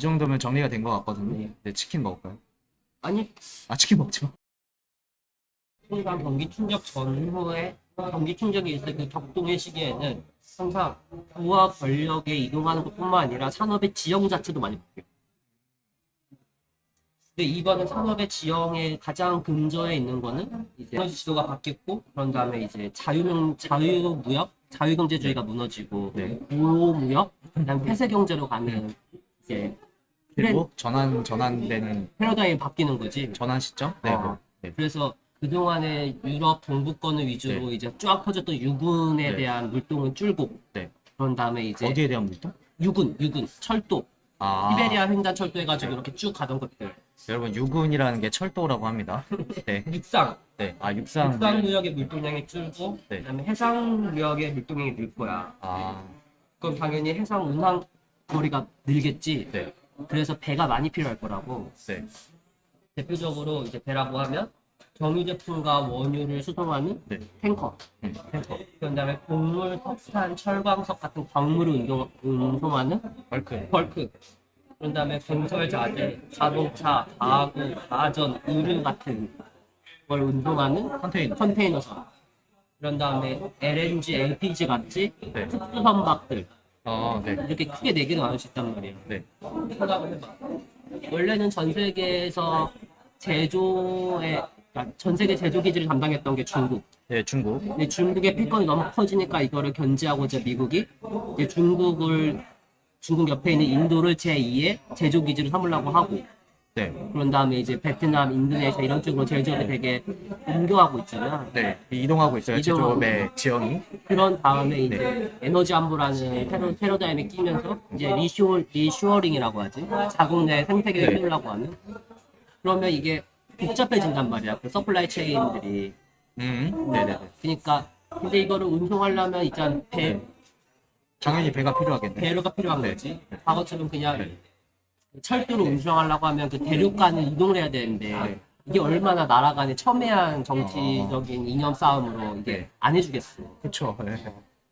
이 정도면 정리가 된 것 같거든요. 네. 네, 치킨 먹을까요? 아니 아, 치킨 먹지 마. 순간 경기 충격 전후에 경기 충격이 있을 그 격동의 시기에는 항상 부와 권력에 이동하는 것뿐만 아니라 산업의 지형 자체도 많이 바뀌어요. 근데 이번은 산업의 지형의 가장 근저에 있는 거는 이제 에너지 지도가 바뀌었고 그런 다음에 이제 자유명 자유무역 자유경제주의가 무너지고 네. 보호무역 그다음 폐쇄 경제로 가는 이제 그리고 전환 전환되는 패러다임이 바뀌는 거지. 전환 시점? 네. 어. 네. 그래서 그동안에 유럽 동부권을 위주로 이제 쫙 퍼졌던 유군에 네. 대한 물동은 줄고 네. 그런 다음에 이제 어디에 대한 물동? 유군, 유군, 철도, 아, 시베리아 횡단 철도 해가지고 이렇게 쭉 가던 것들. 여러분 유군이라는 게 철도라고 합니다. 네. 육상, 네. 아, 육상. 육상 무역의 물동량이 줄고 네. 그다음에 해상 무역의 물동량이 늘 거야. 아, 그럼 당연히 해상 운항 거리가 늘겠지. 네. 그래서 배가 많이 필요할 거라고. 네. 대표적으로 이제 배라고 하면 정유 제품과 원유를 수송하는 네. 탱커. 음, 탱커. 그런 다음에 곡물, 석탄, 철광석 같은 광물을 운동, 운송하는 벌크. 벌크. 그런 다음에 건설 자재, 자동차, 가구, 가전, 의류 같은 걸 운송하는 컨테이너. 컨테이너선. 그런 다음에 LNG, LPG 같이 네. 특수 선박들 아, 네. 이렇게 크게 네 개로 나눌 수 있단 말이에요. 네. 생각을 해봐. 원래는 전 세계에서 제조에 그러니까 전 세계 제조 기지를 담당했던 게 중국. 네, 중국. 근데 중국의 패권이 너무 커지니까 이거를 견제하고자 미국이 이제 중국을 중국 옆에 있는 인도를 제2의 제조 기지로 삼으려고 하고 네. 그런 다음에 이제 베트남, 인도네시아 이런 쪽으로 제조를 되게 옮겨가고 있잖아. 네. 이동하고 있어요. 이동하고 제조업의 지형이. 그런 다음에 이제 에너지 안보라는 패러, 패러다임에 끼면서 이제 리쇼, 리쇼어링이라고 하지. 자국 내 생태계를 네. 키우려고 하는. 그러면 이게 복잡해진단 말이야. 그 서플라이 체인들이. 음. 네, 네, 네. 그러니까 근데 이거를 운송하려면 일단 배, 당연히 배가 필요하겠네. 배로가 필요한 네. 거지. 과거처럼 그냥 네. 철도로 운송하려고 하면 그 대륙간을 이동을 해야 되는데 네. 이게 얼마나 나라 간의 첨예한 정치적인 이념 싸움으로 이게 네. 안 해주겠어. 그쵸. 네.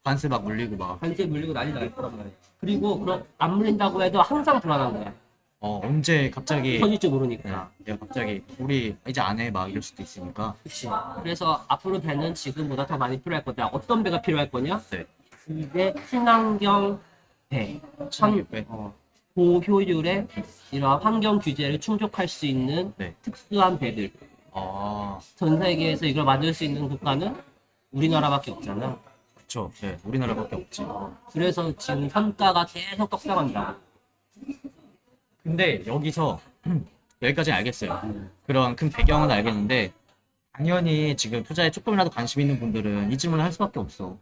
관세 막 물리고 막. 관세 물리고 난리 날 거란 말이야. 그리고 그럼 안 물린다고 해도 항상 불안한 거야. 어, 언제 갑자기. 터질지 네. 모르니까. 내가 갑자기 우리 이제 안 해 막 이럴 수도 있으니까. 그치. 그래서 앞으로 배는 지금보다 더 많이 필요할 거다. 어떤 배가 필요할 거냐? 네. 이제 친환경 배. 친환경 배. 어, 고효율의 이러한 환경 규제를 충족할 수 있는 네. 특수한 배들. 아, 전 세계에서 이걸 만들 수 있는 국가는 우리나라밖에 없잖아. 그쵸. 네. 우리나라밖에 없지. 그래서 지금 산가가 계속 떡상한다. 근데 여기서 여기까지 알겠어요. 그런 큰 배경은 알겠는데 당연히 지금 투자에 조금이라도 관심 있는 분들은 이 질문을 할 수밖에 없어.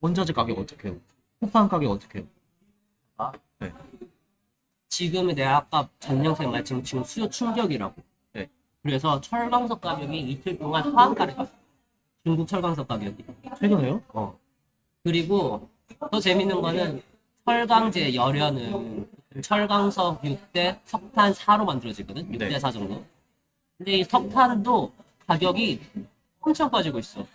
원자재 가격 어떻게 해요? 호판 가격 어떻게 해요? 지금은 내가 아까 전영생 말씀 지금 수요 충격이라고. 네. 그래서 철광석 가격이 이틀 동안 하한가를 갔어. 중국 철광석 가격이. 최근에요? 어. 그리고 더 재밌는 거는 철강제 열연은 철광석 6대 석탄 4로 만들어지거든. 6대 네. 4 정도. 근데 이 석탄도 가격이 엄청 빠지고 있어.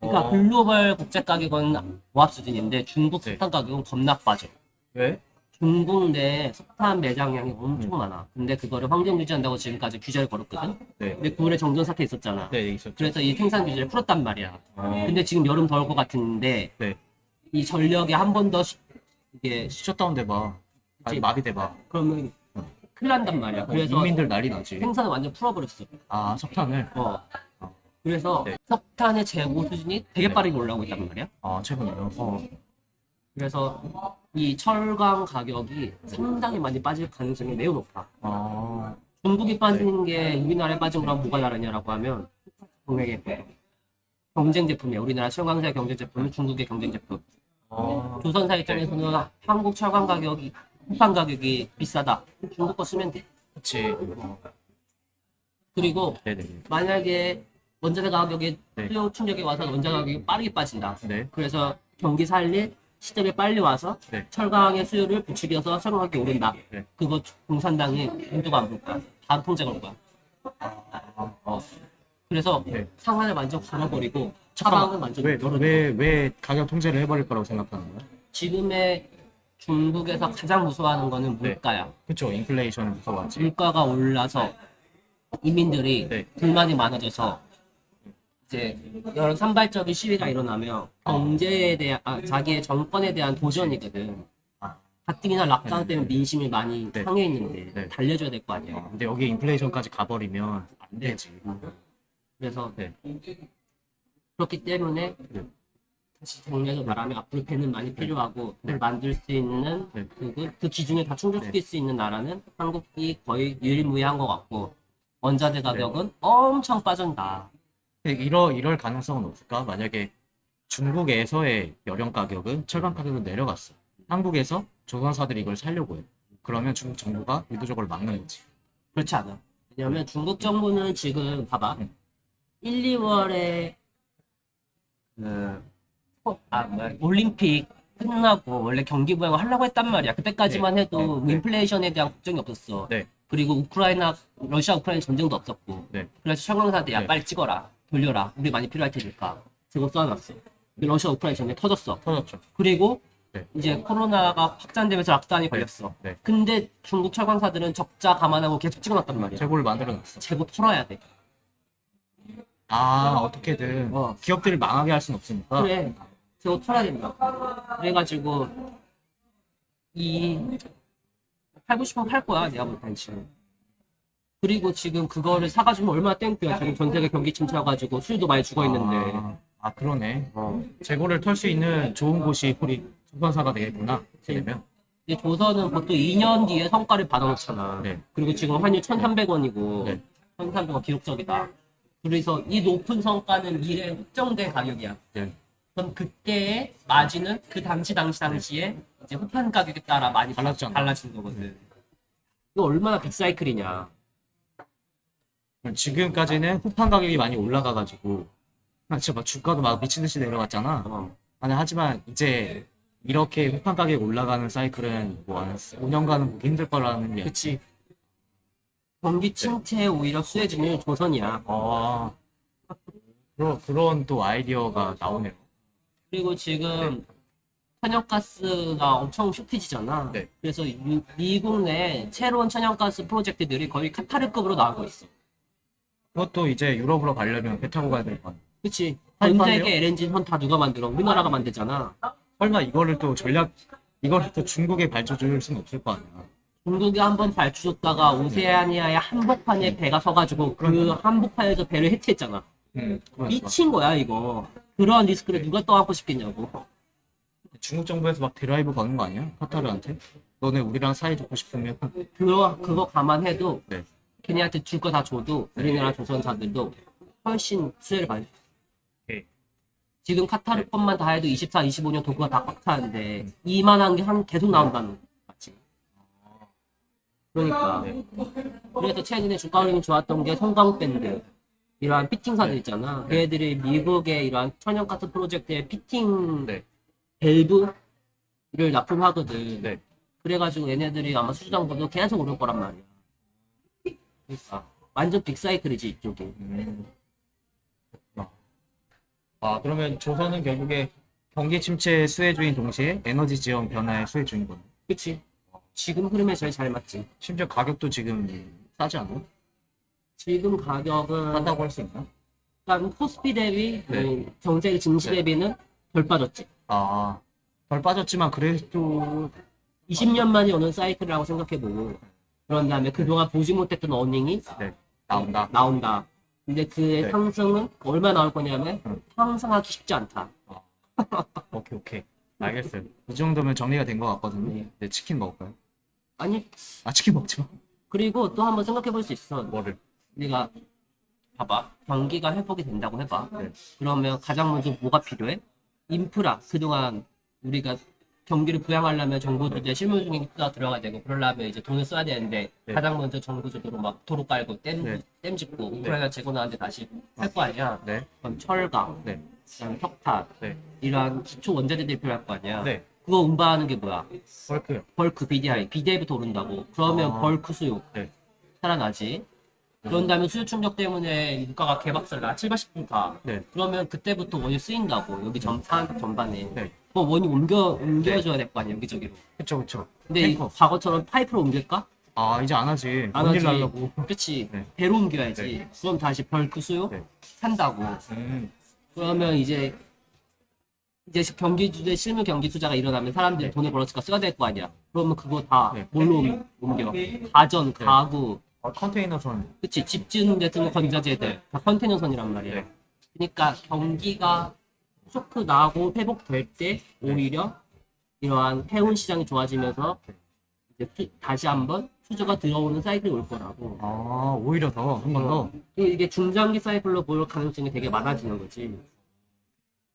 그러니까 어. 글로벌 국제 가격은 모합 수준인데 중국 네. 석탄 가격은 겁나 빠져. 왜? 중국 내 석탄 매장량이 엄청 음. 많아. 근데 그거를 환경 유지한다고 지금까지 규제를 걸었거든. 네. 근데 9월에 정전 사태 있었잖아. 네, 있었죠. 그래서 이 생산 규제를 풀었단 말이야. 어, 근데 지금 여름 더울 것 같은데 네. 이 전력이 한 번 더 이게 셧다운 돼봐. 아니, 그치. 마비 돼봐. 그러면 큰일 난단 말이야. 어, 그래서 인민들 난리 나지. 생산을 완전 풀어버렸어. 아, 석탄을? 어. 그래서 네. 석탄의 재고 수준이 되게 네. 빠르게 올라오고 있단 말이야. 아, 최근에요? 어. 그래서 이 철강 가격이 상당히 많이 빠질 가능성이 매우 높아. 아, 중국이 빠지는 게 우리나라에 빠진 거랑 뭐가 다르냐라고 하면 동맹의 경쟁 제품이야. 우리나라 철강사의 경쟁 제품은 중국의 경쟁 제품. 아, 조선사 입장에서는 한국 철강 가격이 후판 가격이 비싸다. 중국 거 쓰면 돼. 그치. 그리고 네네. 만약에 원자재 가격이 네. 수요 충격이 와서 원자 가격이 빠르게 빠진다. 네. 그래서 경기 살릴 시점에 빨리 와서 네. 철강의 수요를 부추겨서 철강 가격이 오른다. 네. 그거 공산당이 인도가 안볼 거야. 바로 통제 걸 거야. 어. 그래서 네. 상한을 완전 걸어버리고. 차방을 완전 왜, 열어줘. 왜, 왜 가격 통제를 해버릴 거라고 생각하는 거야? 지금의 중국에서 가장 무서워하는 거는 네. 물가야. 그쵸 인플레이션을 무서워하지. 물가가 올라서 이민들이 네. 불만이 많아져서 이제 여러 산발적인 시위가 일어나면 경제에 대한 아, 자기의 정권에 대한 도전이거든. 아. 가뜩이나 락다운 때문에 민심이 많이 네. 상해 있는데 네. 달려줘야 될 거 아니야. 어, 근데 여기 인플레이션까지 가버리면 안 되지. 그래서 네. 그렇기 때문에 네. 다시 정리해서 말하면 앞으로 배는 많이 필요하고 네. 만들 수 있는 네. 그, 그 기준에 다 충족시킬 수 있는 나라는 한국이 거의 유일무이한 것 같고 원자재 가격은 엄청 빠진다. 이러 이럴 가능성은 없을까? 만약에 중국에서의 열연 가격은 철강 가격은 내려갔어. 한국에서 조선사들이 이걸 살려고 해. 그러면 중국 정부가 의도적으로 막는 거지. 그렇지 않아. 왜냐면 중국 정부는 지금 봐봐. 응. 1, 2월에 그 어, 아, 뭐야, 올림픽 끝나고 원래 경기 부양을 하려고 했단 말이야. 그때까지만 해도 네. 인플레이션에 대한 걱정이 없었어. 네. 그리고 우크라이나 러시아 우크라이나 전쟁도 없었고. 네. 그래서 철강사들 야 네. 빨리 찍어라. 돌려라. 우리 많이 필요할 테니까. 제거 써놨어. 러시아 우크라이나 전쟁 터졌어. 터졌죠. 그리고 네. 이제 코로나가 확산되면서 락다운이 걸렸어. 네. 근데 중국 철강사들은 적자 감안하고 계속 찍어놨단 말이야. 재고를 만들어놨어. 재고 털어야 돼. 아 어떻게든 어. 기업들을 망하게 할 수는 없으니까. 그래. 재고 털어야 된다. 그래가지고 이 팔고 싶으면 팔 거야 내가 볼땐 지금. 그리고 지금 그거를 사가지고 얼마나 땡큐야. 지금 전 세계 경기 침체와가지고 수요도 많이 죽어 있는데. 아, 아 그러네. 어. 재고를 털 수 있는 좋은 곳이 우리 조선사가 되겠구나. 그러면 근데 조선은 보통 2년 뒤에 성과를 받아놓잖아. 네. 그리고 지금 환율 1,300원이고 네. 1,300원 기록적이다. 그래서 이 높은 성과는 미래 확정된 가격이야. 네. 그럼 그때의 마진은 그 당시 당시 당시에 이제 후판 가격에 따라 많이. 달라진 거거든. 이거 얼마나 빅사이클이냐. 지금까지는 후판 가격이 많이 올라가가지고 아, 진짜 막 주가도 막 미친 듯이 내려갔잖아. 어. 아니 하지만 이제 이렇게 후판 가격이 올라가는 사이클은 뭐한 5년간은 보기 힘들 거라는 게. 그치. 경기 침체에 오히려 수혜진이 조선이야. 아 그런 그런 또 아이디어가 나오네요. 그리고 지금 천연가스가 엄청 쇼티지잖아. 네. 그래서 유- 미국 내 새로운 천연가스 프로젝트들이 거의 카타르급으로 나오고 있어. 그것도 이제 유럽으로 가려면 배 타고 가야 될 거 아니야. 그치? 할전 만해요? 세계 LNG 선다 누가 만들어? 우리나라가 만들잖아. 설마 이거를 또 전략 이걸 또 중국에 발주 줄 수는 없을 거 아니야. 중국이 한 번 발주줬다가 오세아니아의 한복판에 배가 서가지고 그 그러니까. 한복판에서 배를 해체했잖아. 음, 그러니까. 미친 거야 이거. 그런 리스크를 누가 떠안고 싶겠냐고. 중국 정부에서 막 드라이브 거는 거 아니야? 카타르한테? 너네 우리랑 사이 좋고 싶으면 그거 그거 감안해도 네. 걔네한테 줄 거 다 줘도 우리나라 조선사들도 훨씬 수혜를 받을 수 있어. 오케이. 지금 카타르 것만 다 해도 24, 25년 도구가 다 꽉 차는데 이만한 게 한 계속 나온다는 거지. 그러니까 네. 그래서 최근에 주가 흐름이 좋았던 게 성광 밴드 이러한 피팅사들 네. 있잖아. 네. 걔들이 미국의 이러한 천연 가스 프로젝트에 피팅 네. 밸브를 납품하거든. 네. 그래가지고 얘네들이 아마 수주장보도 계속 오를 거란 말이야. 그러니까 완전 빅사이클이지 이쪽이. 음. 아 그러면 조선은 결국에 경기 침체 수혜주인 동시에 에너지 지원 변화의 수혜주인 거네. 그치? 지금 흐름에 제일 잘 맞지. 심지어 가격도 지금 싸지 않아? 지금 가격은 싸다고 할 수 있나? 일단 코스피 대비 네. 그 정세 증시 네. 대비는 덜 빠졌지. 아, 덜 빠졌지만 그래도 20년 만에 오는 사이클이라고 생각해보고 그런 다음에 그동안 보지 못했던 어닝이 나온다. 나온다. 근데 그의 네. 상승은 얼마 나올 거냐면 음. 상승하기 쉽지 않다. 오케이 오케이. 알겠어요. 이 정도면 정리가 된 것 같거든요. 네. 네, 치킨 먹을까요? 아니 아 치킨 먹지 마. 그리고 또 한번 생각해 볼 수 있어. 뭐를? 우리가 봐봐 경기가 회복이 된다고 해봐. 네. 그러면 가장 먼저 뭐가 필요해? 인프라. 그동안 우리가 경기를 부양하려면 정부 실물 중에 투자 들어가야 되고 그러려면 이제 돈을 써야 되는데 네. 가장 먼저 정부 주도로 막 도로 깔고 댐, 네. 댐 짓고 우크라이나 재고 나한테 다시 할 거 아니야. 네. 그럼 철강, 네. 그다음에 석탄 네. 이러한 기초 원자재들이 필요할 거 아니야. 네. 그거 운반하는 게 뭐야? 헐크요. 벌크 BDI, BDI부터 오른다고. 그러면 아. 벌크 수요 네. 살아나지. 그런 다음에 수요 충격 때문에 물가가 개박살 나 7, 80분 가. 네. 그러면 그때부터 원유 쓰인다고 여기 전, 산 전반에. 네. 뭐 원이 옮겨 옮겨줘야 될 거 아니야 여기저기로. 그쵸 그쵸. 근데 이 탱커. 과거처럼 파이프로 옮길까? 아 이제 안 하지. 안 하지. 날라고. 그렇지. 네. 배로 옮겨야지. 네. 그럼 다시 별도 수요 네. 산다고. 음. 그러면 이제 이제 경기 투자 실무 경기 투자가 일어나면 사람들이 네. 돈을 벌었으니까 써야 될거 아니야. 그러면 그거 다 네. 뭘로 옮- 옮겨? 가전, 가구, 아, 컨테이너선. 그치 집 지는 데 쓰는 건자재들 다 컨테이너선이란 말이야. 네. 그러니까 경기가 쇼크 나고 회복될 때 오히려 이러한 해운 시장이 좋아지면서 이제 수- 다시 한번 수주가 들어오는 사이클이 올 거라고. 아 오히려 더 한 번 더. 이게 중장기 사이클로 볼 가능성이 되게 많아지는 거지.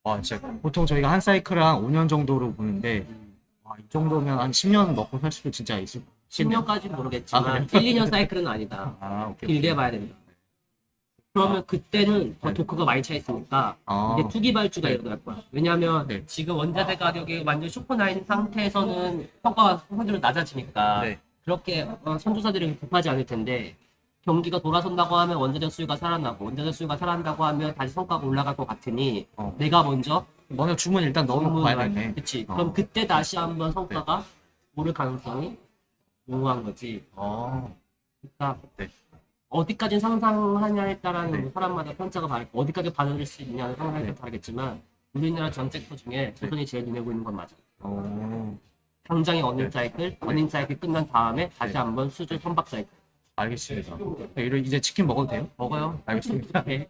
와 진짜 보통 저희가 한 사이클을 한 5년 정도로 보는데 와, 이 정도면 한 10년 먹고 살 수도 진짜 있을. 10년까지는 모르겠지만 아, 1, 2년 사이클은 아니다. 아 오케이. 길게 봐야 된다. 그러면 그때는 더 네. 도크가 많이 차 있으니까 아 이게 투기 발주가 네. 일어날 거야. 왜냐하면 네. 지금 원자재 가격이 완전 쇼크나인 상태에서는 평가가 선수로 낮아지니까 네. 그렇게 어, 선조사들이 급하지 않을 텐데 경기가 돌아선다고 하면 원자재 수요가 살아나고 원자재 수요가 살아난다고 하면 다시 성과가 올라갈 것 같으니 어. 내가 먼저 먼저 주문 일단 넣어놓고 봐야겠네. 그치. 어. 그럼 그때 다시 한번 성과가 오를 가능성이 농후한 거지. 어. 그러니까 네. 어디까지 상상하냐에 따라는 네. 뭐 사람마다 편차가 다르 어디까지 받아들일 수 있냐는 상상이 네. 다르겠지만 우리나라 전 섹터 중에 조선이 제일 눈에 보이는 건 맞아. 어. 당장의 어닝 네. 사이클, 어닝 사이클 끝난 다음에 다시 네. 한번 수주 선박 사이클 알겠습니다. 네, 이러- 이제 치킨 먹어도 돼요? 먹어요. 알겠습니다. 네.